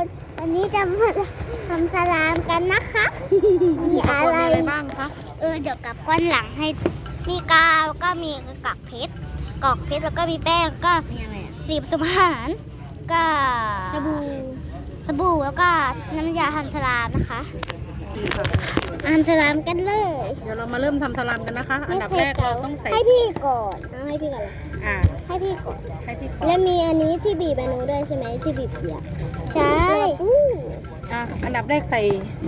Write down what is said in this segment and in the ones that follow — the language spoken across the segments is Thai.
คนวันนี้จะมาทำสลามกันนะคะ มีอุปอะกรณ์ไรมีอะไรบ้างคะเออเดี๋ยวกลับก้อนหลังให้มีกาวก็มีกากเพชรกอกเพชรแล้วก็มีแป้งก็มีอะไรสีผสมอาหารก็สบู่สบู่แล้วก็น้ำยาทำสลามนะคะทำสลามกันเลย เดี๋ยวเรามาเริ่มทำสลามกันนะคะ อันดับแรกเราต้องใส่ให้พี่ก่อนเอาให้พี่ก่อนเลยอ่าให้พี่ก่อนให้พี่ก่อและนมีอันนี้ที่บีบเมนูด้วยใช่ไหมที่บีบเปียกใช่ อะอันดับแรกใส่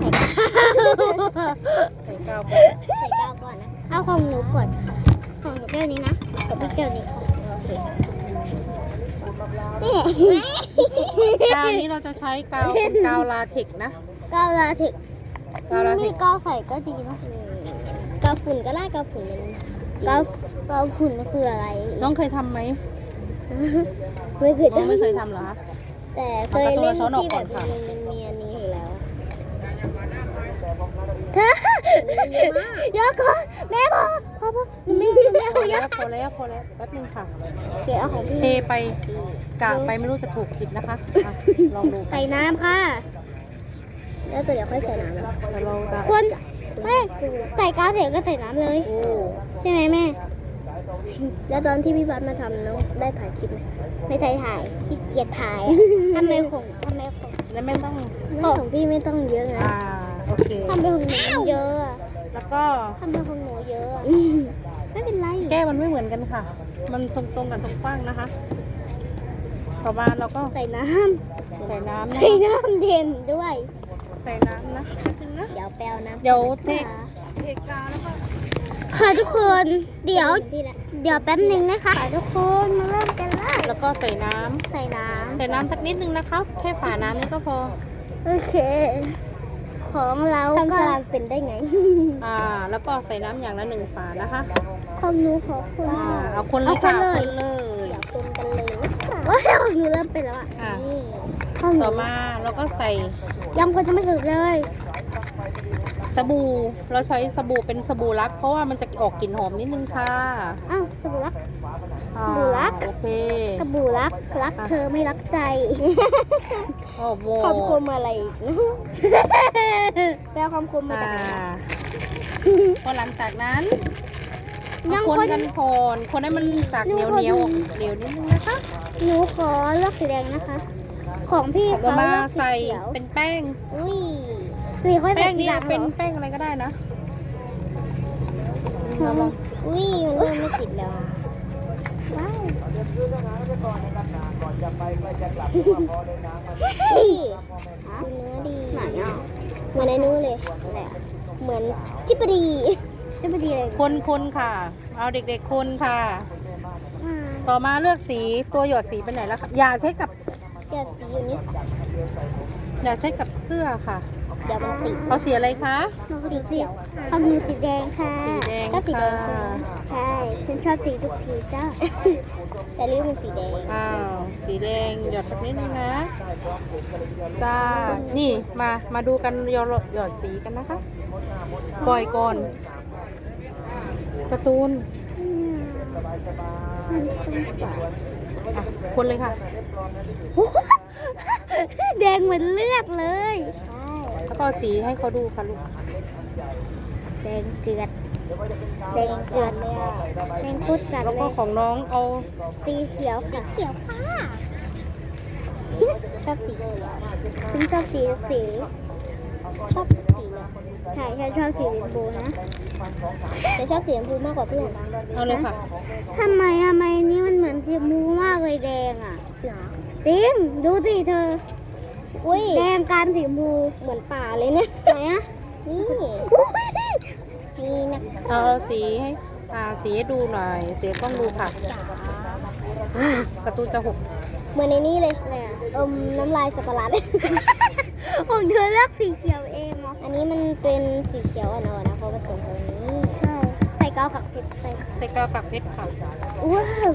ใส่กาวใส่กาวก่อนใส่กาวก่อนนะเอาของหนูก่อนค่ะของหนูแก้วนี้นะกับพี่แก้วนี้ค่ะโอเคนี่กาวนี้เราจะใช้กาวเป็นกาวลาเทกซ์นะกาวลาเทคกาวลาเทมีคซ์กาวใส่ก็ดีเนอะกาวฝุ่นก็ได้กาวฝุ่นมันกาวกาวฝุ่นคืออะไร น้องเคยทำไหมไม่เคยน้องไม่เคยทำทำเหรอคะแต่เคยเล่นเอาช้อนออกที่ก่แบอนบ ค่ะ มันมีอันนี้อยู่แล้ว เยอะก่อนแม่พอพอพอหนูไม่หนูไม่พอเอาเยแล้อะวพอแล้วพอแล้วแป๊บนึงค่ะเสียเอาของพี่เทไปกากไปไม่รู้จะถูกผิดนะคะอะลองดูใส่น้ำค่ะ แล้วแต่เดี๋ยวค่อยใส่น้ำนะเดี๋ยวเราจะควรแม่ใส่กาวเสร็จก็ใส่น้ำเลย โอ้ใช่ไหมแม่ แล้วตอนที่พี่บัสมาทำน้องได้ถ่ายคลิปไหมไม่ถ่ายถ่ายขี้เกียจถ่ายอะทำไมของทำไมของแล้วไม่ต้องไม่ของพี่ไม่ต้องเยอะนะ อ่า โอเค ทำไมของหนูมันเยอะอะแล้วก็ทำไมของหนูเยอะอะไม่เป็นไรแก้วมันไม่เหมือนกันค่ะ มันทรงตรงกับทรงกว้างนะคะ ต่อมาเราก็ใส่น้ใส่น้ำำนะใส่น้ำเย็นด้วย ใส่น้ำนะแป๊บนึงนะ เดี๋ยวแปลวน้ำเดี๋ยวเทค่ะเทกาวแล้วก็ค่ะทุกคน เดี๋ยว เดี๋ยวแป๊บนึงนะคะค่ะทุกคนมาเริ่มกันเลยแล้วก็ใส่น้ำ ใส่น้ใส่น้ำสักนิดนึงนะคะแค่ฝาน้ำนี่ก็พอำโอเค ของเราทำสลามเป็นได้ไง อ่า แล้วก็ใส่น้ำอย่างละหนึ่งฝานะคะความรู้ขอบคุณอ่าค่ะเอาคนเลยค่ะเอาคคนนเลยเลยเดี๋ยวคนกันเลยนะคะว้าวหนูเริ่มเป็นแล้วอะอะนี่ข้าวหนูต่อมาเราก็ใส่ยังคนจะไม่ถึงเลยสบู่เราใช้สบู่เป็นสบู่รัก เพราะว่ามันจะออกกลิ่นหอมนิดนึงค่ะอ้าวสบู่รัก อ่าสบู่รัก โอเคสบู่รัก รักเธอไม่รักใจโอ้โหคำคมอะไรอีกนะแปลคำคมมาอ่าจากไหนพอหลังจากนั้นยัเอางคนคนกันก่อนคนให้มันจากเหนียวเหนียวเหนียวนิดนึงนะคะหนูขอเลือกสีแดงนะคะ ของพี่ต่อเขามาเลือกสีใส่เขียวเป็นแป้ง อุ้ยสีค่อยแป้ใส่งทีนี้หลังเหรเป็นอแป้งอะไรก็ได้นะ อุ้ยมันเริ่มไม่ติดแล้วอะว้าวพี่ดูเนื้อดีไหนอะเหมือนในนู้นเลยแหละเหมือนจิปปาดีจิปปาดีเลยคนคนค่ะ เอาเด็กๆคนค่ะอ่าต่อมาเลือกสีตัวหยอดสีไปไหนแล้วคะอย่าใช้กับเดี๋ยวสีอยู่นี่อย่าใช้กับเสื้อค่ะเดี๋ยวมันติดเอาสีอะไรคะสีเขียวของหนูสีแดงค่ะสีแดงชอบสีแดงใช่ค่ะไหมใช่ ฉันชอบสีทุกสีจ้า แต่เรียกมันสีแดง อ้าว สีแดงหยอดสักนิดนึงนะ จ้า นี่มา มาดูกันหยอดหยอดสีกันนะคะปล่อยก่อนการ์ตูนอืมอะคนเลยค่ะ แดงเหมือนเลือดเลยใช่แล้วก็สีให้เขาดูค่ะลูก แดงเจือด แดงจัดเลยอะแดงโคตรจัดแล้วเลก็ยของน้องเอาสีเขียวสีเขียวค่ะชอบสีเขียวฉันชอบสีสีชอบสีเลยใช่ฉันชอบสีเรนโบว์นะแต่ชอบสีชมพูมากกว่าเพื่อนเอาเลยค่ะทำไมทำไมนี่มันเหมือนสีชมพูมากเลยแดงอะจริงดูสิเธออุ้ยแดงกลารสีชมพูเหมือนป่าเลยเนี่ยไหนอะนี่ นี่นะเอาเอาสีให้อ่าสีให้ดูหน่อย เสียกล้องดูค่ะอืมการ์ตูนจะหกเหมือนในนี้เลยอะไรอะอมน้ำลายสับปะรดของเธอเลือกสีเขียวเองเหรออันนี้มันเป็นสีเขียวอ่อนๆนะเพราะผสมตรงนี้ใช่ใส่กาวกับเพชรใส่ใส่กาวกับเพชรค่ะว้าว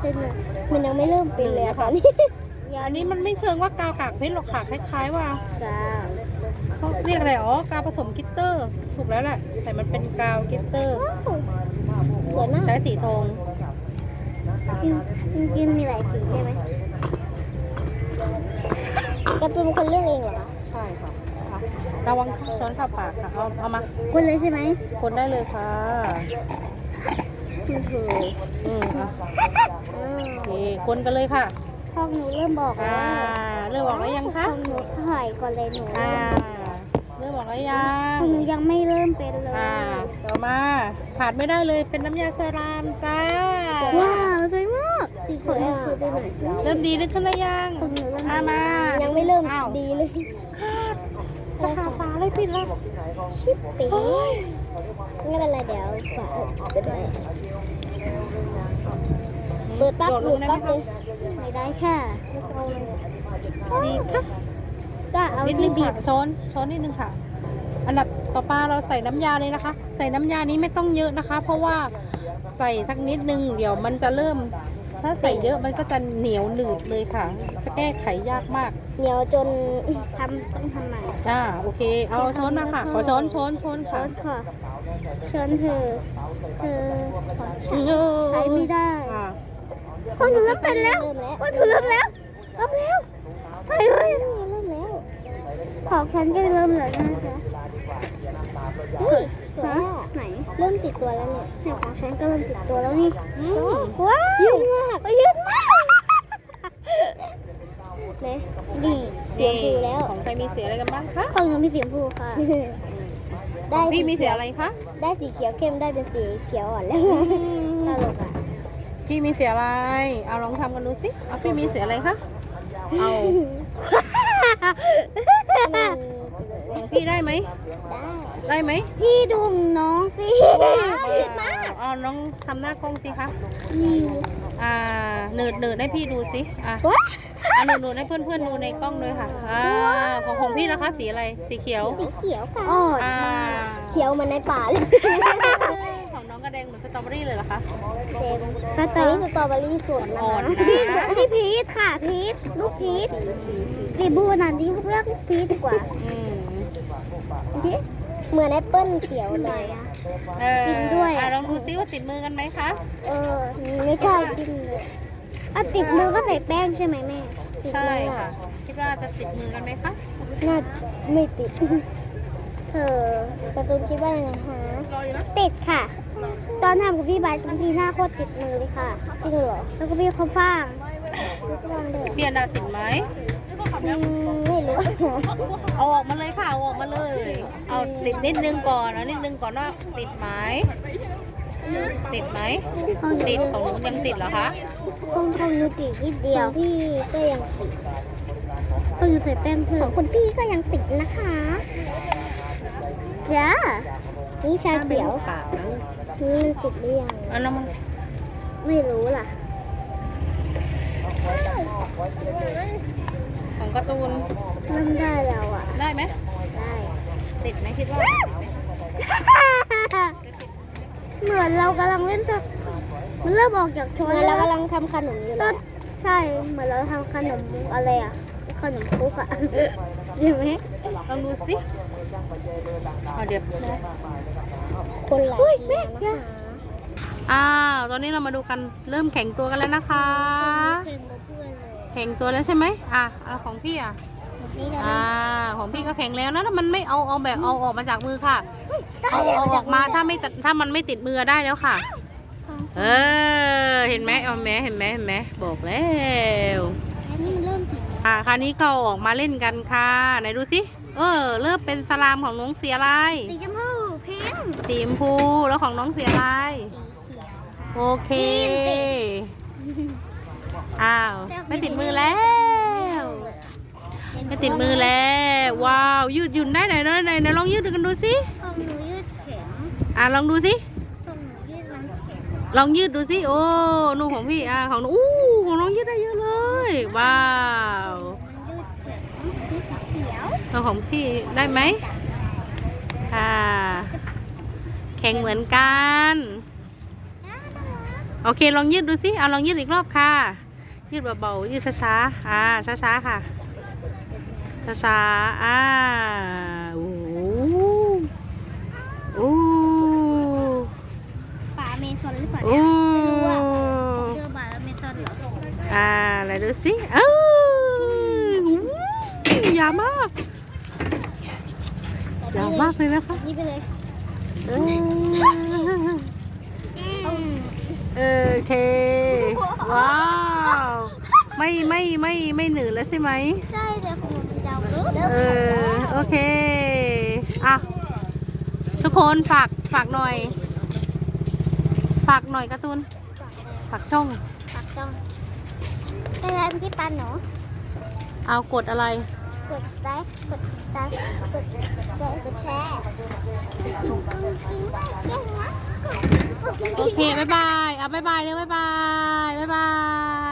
เป็นไงมันยังไม่เริ่มเป็นเลยอะค่ะนี่อันนี้มันไม่เชิงว่ากาวกากเพชรหรอกค่ะคล้ายๆว่าจ้า เขาเรียกอะไรอ๋อกาวผสมกลิตเตอร์ ถูกแล้วแหละแต่มันเป็นกาวกลิตเตอร์ สวยมากใช้สีทองจริงๆมีหลายสีใช่ไหมการ์ตูนเป็นคนเลือกเองเหรอคะใช่ค่ะอะระวังช้อนเข้าปากค่ะเอาเอามาคนเลยใช่ไหมคนได้เลยค่ะคือคืออืมอะโอเคคนกันเลยค่ะห้องหนูเริ่มบอกอ่าแล้วเริ่มบอกแล้วยังคะห้องหนูถ่ายก่อนเลยหนู อ่า เริ่มบอกแล้วยังห้องหนูยังไม่เริ่มเป็นเลยอ่าต่อมาขาดไม่ได้เลยเป็นน้ำยาสรามจ้าว้าวสวยมากสีสวยอะเริ่มดีขึ้นแล้วยังห้องหนูเริ่มอ่ามายังไม่เริ่มอ้าวดีเลยขาดจะขาดฝาเลยปิดแล้วชิปปี้ไม่เป็นไรเดี๋ยวฝาเปิดได้เปิดปั๊บโดดหลลุงดได้ไหมปั๊บเลยไม่ได้ค่ะดีค่ะ ก็เอานิดนึที่งบีค่ะบช้อนช้อนนิดนึงค่ะ อันดับต่อไปเราใส่น้ำยาเลยนะคะ ใส่น้ำยานี้ไม่ต้องเยอะนะคะ เพราะว่าใส่สักนิดนึงเดี๋ยวมันจะเริ่ม ถ้าใส่เยอะมันก็จะเหนียวหนืดเลยค่ะ จะแก้ไขยากมาก เหนียวจนทำต้องทำใหม่อ่าโอเค เอาช้อนมาค่ะ ขอช้อนช้อนช้อนช้ค่ะอนค่ะช้อนเธอเธอขออืใช้ไม่ได้ค่ะห้องหนูเริ่มเป็นแล้วห้องหนูเริ่มแล้วเริ่มแล้วไปเลยเริ่มแล้ว ของฉันก็เริ่มแล้วนะคะนี่ฮะไหน เริ่มติดตัวแล้วเนี่ยเนี่ยของฉันก็เริ่มติดตัวแล้วนี่อืมว้าวยืดมากยืดมากเนี่ยนี่เสียงพูแล้ว ของใครมีเสียอะไรกันบ้างคะ ของหนูมีสีชมพูค่ะ ได้พี่มีเสียอะไรคะ ได้สีเขียวเข้มได้เป็นสีเขียวอ่อนแล้วตลกอะพี่มีเสียอะไร เอาลองทำกันดูสิเอาพี่มีเสียอะไรคะ เอาของ พี่ได้ไหม ได้ไหมพี่ดูน้องสิยืดมากเอาน้องทำหน้ากล้องสิคะนี่อ่าเนิร์ดเนิร์ดให้พี่ดูสิอะว้าอะหนูหนูให้เพื่อนเพื่อนๆดูในกล้องด้วยค่ะอ่าของของพี่นะคะสีอะไร สีเขียว สีเขียวค่ะอ่อนอ่าเขียวเหมันในป่าเลย ตรอเบอรี่เลยเหรอคะเต็มสตรอสตรอเบอรี่สดนะอ่อนคะนะนี่นี่พีชค่ะพีชลูกพีชสีบูนันที่เลือกลูกพีชดีกว่าอืมพีชเหมือนแอปเปิ้ลเขียวเลยอะเออกินด้วยอะลองดูซิว่าติดมือกันไหมคะเออไม่กล้ากินเลยอะติดมือก็ใส่แป้งใช่ไหมแม่ติดใช่มือค่ะอะคิดว่าจะติดมือกันไหมคะน่าไม่ติดเธอการ์ตูนคิดว่ายังไงคะติดค่ะ ตอนทำกับพี่บายบางทีหน้าโคตรติดมือเลยค่ะ จริงเหรอ แล้วก็พี่เขาฟางฟางเลยเพียนดาวติดไหมอืมไม่รู้ เอาออกมาเลยค่ะเอาออกมาเลย เอาติดนิดนึงก่อนเอานิดนึงก่อนว่าติดไหมติดไหมติดของหนูยังติดเหรอคะคงคงยูติดนิดเดียวพี่ก็ยังติดคงยูใส่แป้งเพิ่มของคุณพี่ก็ยังติดนะคะจ้านี่ชาเขียวปากนะ นี่มันติดหรือยังอันนั้นมันไม่รู้ล่ะของการ์ตูนเริ่มได้แล้วอะ ได้ไหมได้ติดไหมคิดว่าเหมือนเรากำลังเล่นสักมันเริ่มออกจากช้อนเรากำลังทำขนมอยู่ต้นใช่เหมือนเราทำขนมอะไรอะขนมคุกอะใช่ไหมลองดูสิเอาเดี๋ยว คนหลายทีนะคะอ้าวตอนนี้เรามาดูกันเริ่มแข็งตัวกันแล้วนะคะเซ็นกับเพื่อนเลยแข็งตัวแล้วใช่ไหมอะเอาของพี่อะนี่นะอ่าของพี่ก็แข็งแล้วนะมันไม่เอาเอาแบบเอาออกมาจากมือค่ะเอาเอาออกมาถ้าไม่ตัดถ้ามันไม่ติดมือได้แล้วค่ะ เออเห็นไหมเอาแม่เห็นไหมเห็นไหมบอกแล้วอันนี้มันเริ่มติดอ่าคราวนี้เขาออกมาเล่นกันค่ะไหนดูสิเออเริ่มเป็นสลามของน้องเสียอะไร สีชมพู พิงค์สีชมพูแล้วของน้องเสียอะไรสีเขียวโอเค อ้าว ไม่ติดมือแล้ว ไม่ติดมือแล้ว ว้าว ยืดหยุ่นได้ไหนไหนไหนไหนลองยืดดูกันดูสิของหนูยืดแข็งอ่าลองดูสิของหนูยืดมันแข็งลองยืดดูสิ โอ้หนูของพี่อ่าของหนูอู้ของน้องยืดได้เยอะเลย ว้าว มันยืดแข็งนี่สีเขียว เอาของพี่ได้ไหมอ่า แข็งเหมือนกัน โอเคลองยืดดูสิ เอาลองยืดอีกรอบค่ะ ยืดเบาๆยืดช้าๆ อ่า ช้าๆ ค่ะ ช้าๆ อ่า โอ้โหโอ้ป่าเมซอนหรือเปล่าโอ้เนี่ยไม่รู้อะเจอป่าเมซอนเหรอ อ่าไหนดูสิเอ้าโอ้ยาวมากยาวมากเลยนะคะนี่ไปเลย เออโอเค ว้าว ไม่ไม่ไม่ไม่หนืดแล้วใช่ไหม ใช่เดี๋ยวของมันยาวเกินเออ โอเค อะ ทุกคนฝากฝากหน่อย ฝากหน่อยการ์ตูน ฝากช่องปากจ้องไปร้านที่ปันหนู เอากดอะไร กดไลค์กดติดตามกดกดกดแชร์กินเก่งนะโอเค บ๊ายบาย เอาบ๊ายบายเลยบ๊ายบาย บ๊ายบาย